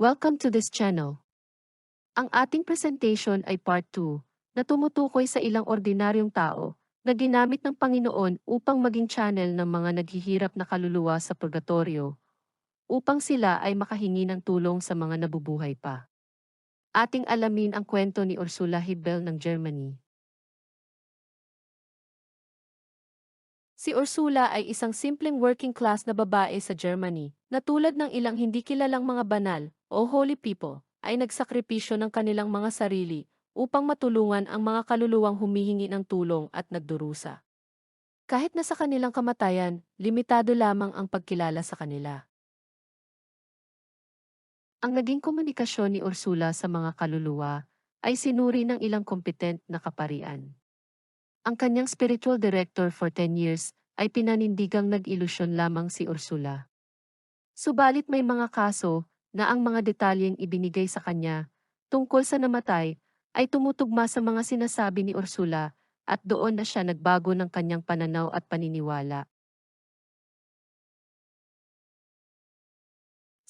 Welcome to this channel. Ang ating presentation ay part 2 na tumutukoy sa ilang ordinaryong tao na ginamit ng Panginoon upang maging channel ng mga naghihirap na kaluluwa sa purgatorio upang sila ay makahingi ng tulong sa mga nabubuhay pa. Ating alamin ang kwento ni Ursula Hebel ng Germany. Si Ursula ay isang simpleng working class na babae sa Germany, na tulad ng ilang hindi kilalang mga banal o holy people, ay nagsakripisyo ng kanilang mga sarili upang matulungan ang mga kaluluwang humihingi ng tulong at nagdurusa. Kahit na sa kanilang kamatayan, limitado lamang ang pagkilala sa kanila. Ang naging komunikasyon ni Ursula sa mga kaluluwa ay sinuri ng ilang kompetent na kaparian. Ang kanyang spiritual director for 10 years ay pinanindigang nag-ilusyon lamang si Ursula. Subalit may mga kaso na ang mga detalyeng ibinigay sa kanya tungkol sa namatay ay tumutugma sa mga sinasabi ni Ursula at doon na siya nagbago ng kanyang pananaw at paniniwala.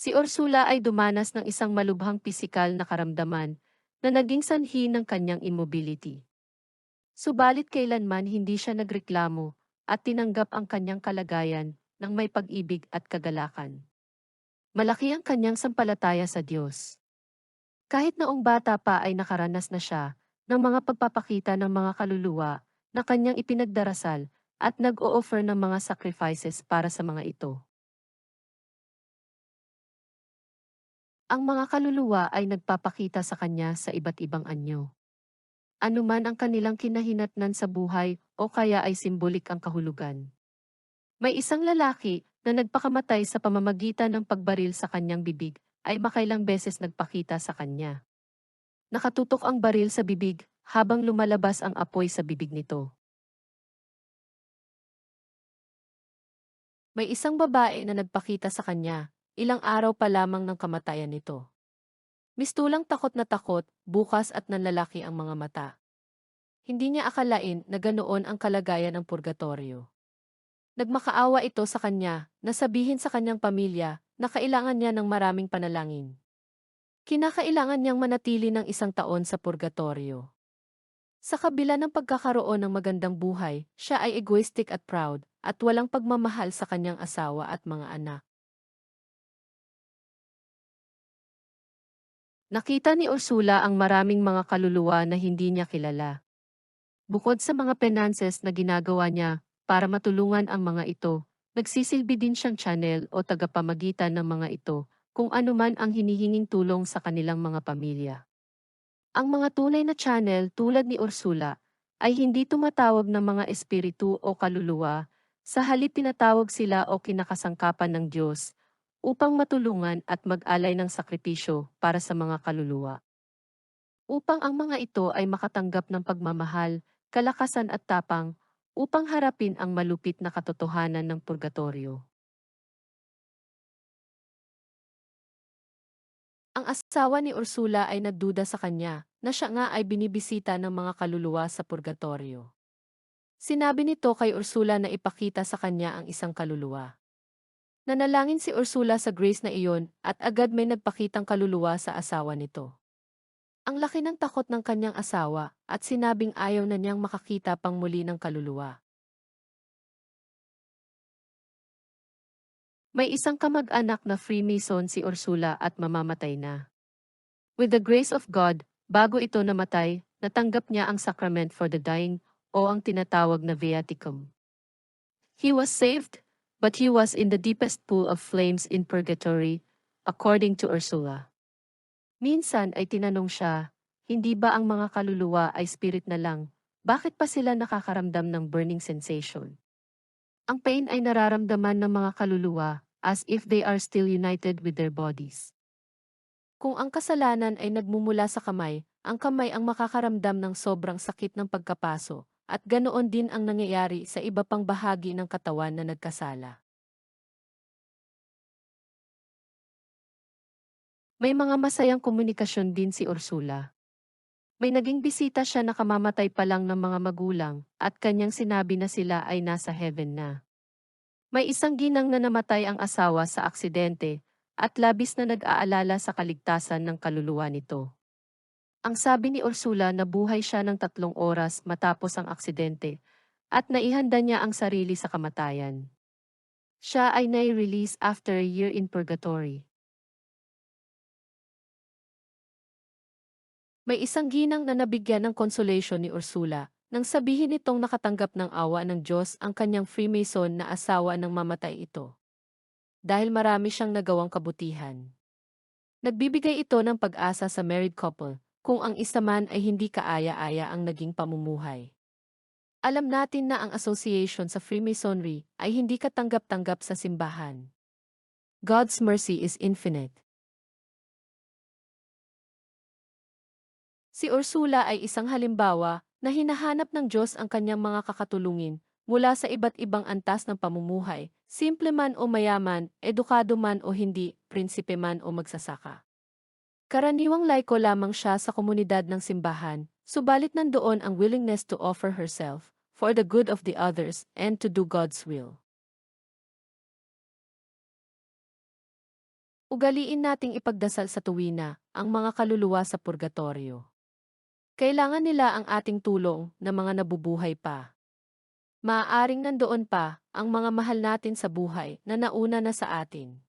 Si Ursula ay dumanas ng isang malubhang pisikal na karamdaman na naging sanhi ng kanyang immobility. Subalit kailanman hindi siya nagreklamo at tinanggap ang kanyang kalagayan ng may pag-ibig at kagalakan. Malaki ang kanyang sampalataya sa Diyos. Kahit noong bata pa ay nakaranas na siya ng mga pagpapakita ng mga kaluluwa na kanyang ipinagdarasal at nag-o-offer ng mga sacrifices para sa mga ito. Ang mga kaluluwa ay nagpapakita sa kanya sa iba't ibang anyo anuman ang kanilang kinahinatnan sa buhay o kaya ay simbolik ang kahulugan. May isang lalaki na nagpakamatay sa pamamagitan ng pagbaril sa kanyang bibig ay makailang beses nagpakita sa kanya. Nakatutok ang baril sa bibig habang lumalabas ang apoy sa bibig nito. May isang babae na nagpakita sa kanya, ilang araw pa lamang ng kamatayan nito. Mistulang takot na takot, bukas at nanlalaki ang mga mata. Hindi niya akalain na ganoon ang kalagayan ng purgatorio. Nagmakaawa ito sa kanya, na sabihin sa kanyang pamilya, na kailangan niya ng maraming panalangin. Kinakailangan niyang manatili ng isang taon sa purgatorio. Sa kabila ng pagkakaroon ng magandang buhay, siya ay egoistic at proud, at walang pagmamahal sa kanyang asawa at mga anak. Nakita ni Ursula ang maraming mga kaluluwa na hindi niya kilala. Bukod sa mga penances na ginagawa niya para matulungan ang mga ito, nagsisilbi din siyang channel o tagapamagitan ng mga ito kung anuman ang hinihinging tulong sa kanilang mga pamilya. Ang mga tunay na channel tulad ni Ursula ay hindi tumatawag ng mga espiritu o kaluluwa, sa halip tinatawag sila o kinakasangkapan ng Diyos upang matulungan at mag-alay ng sakripisyo para sa mga kaluluwa. Upang ang mga ito ay makatanggap ng pagmamahal, kalakasan at tapang, upang harapin ang malupit na katotohanan ng purgatorio. Ang asawa ni Ursula ay nagduda sa kanya na siya nga ay binibisita ng mga kaluluwa sa purgatorio. Sinabi nito kay Ursula na ipakita sa kanya ang isang kaluluwa. Nanalangin si Ursula sa grace na iyon at agad may nagpakitang kaluluwa sa asawa nito. Ang laki ng takot ng kanyang asawa at sinabing ayaw na niyang makakita pang muli ng kaluluwa. May isang kamag-anak na Freemason si Ursula at mamamatay na. With the grace of God, bago ito namatay, natanggap niya ang sacrament for the dying o ang tinatawag na viaticum. He was saved but he was in the deepest pool of flames in purgatory, according to Ursula. Minsan ay tinanong siya, hindi ba ang mga kaluluwa ay spirit na lang, bakit pa sila nakakaramdam ng burning sensation? Ang pain ay nararamdaman ng mga kaluluwa as if they are still united with their bodies. Kung ang kasalanan ay nagmumula sa kamay, ang kamay ang makakaramdam ng sobrang sakit ng pagkapaso, at ganoon din ang nangyayari sa iba pang bahagi ng katawan na nagkasala. May mga masayang komunikasyon din si Ursula. May naging bisita siya na kamamatay pa lang ng mga magulang at kanyang sinabi na sila ay nasa heaven na. May isang ginang na namatay ang asawa sa aksidente at labis na nag-aalala sa kaligtasan ng kaluluwa nito. Ang sabi ni Ursula na buhay siya ng tatlong oras matapos ang aksidente at naihanda niya ang sarili sa kamatayan. Siya ay nai-release after a year in purgatory. May isang ginang na nabigyan ng consolation ni Ursula nang sabihin nitong nakatanggap ng awa ng Diyos ang kanyang Freemason na asawa ng mamatay ito. Dahil marami siyang nagawang kabutihan. Nagbibigay ito ng pag-asa sa married couple kung ang isa man ay hindi kaaya-aya ang naging pamumuhay. Alam natin na ang association sa Freemasonry ay hindi katanggap-tanggap sa simbahan. God's mercy is infinite. Si Ursula ay isang halimbawa na hinahanap ng Diyos ang kanyang mga kakatulungin mula sa iba't ibang antas ng pamumuhay, simple man o mayaman, edukado man o hindi, prinsipe man o magsasaka. Karaniwang laiko lamang siya sa komunidad ng simbahan, subalit nandoon ang willingness to offer herself for the good of the others and to do God's will. Ugaliin nating ipagdasal sa tuwina ang mga kaluluwa sa purgatorio. Kailangan nila ang ating tulong na mga nabubuhay pa. Maaaring nandoon pa ang mga mahal natin sa buhay na nauna na sa atin.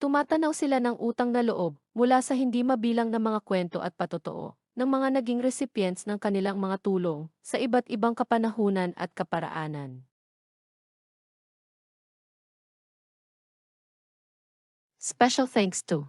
Tumatanaw sila ng utang na loob mula sa hindi mabilang na mga kwento at patotoo ng mga naging recipients ng kanilang mga tulong sa iba't ibang kapanahunan at kaparaanan. Special thanks to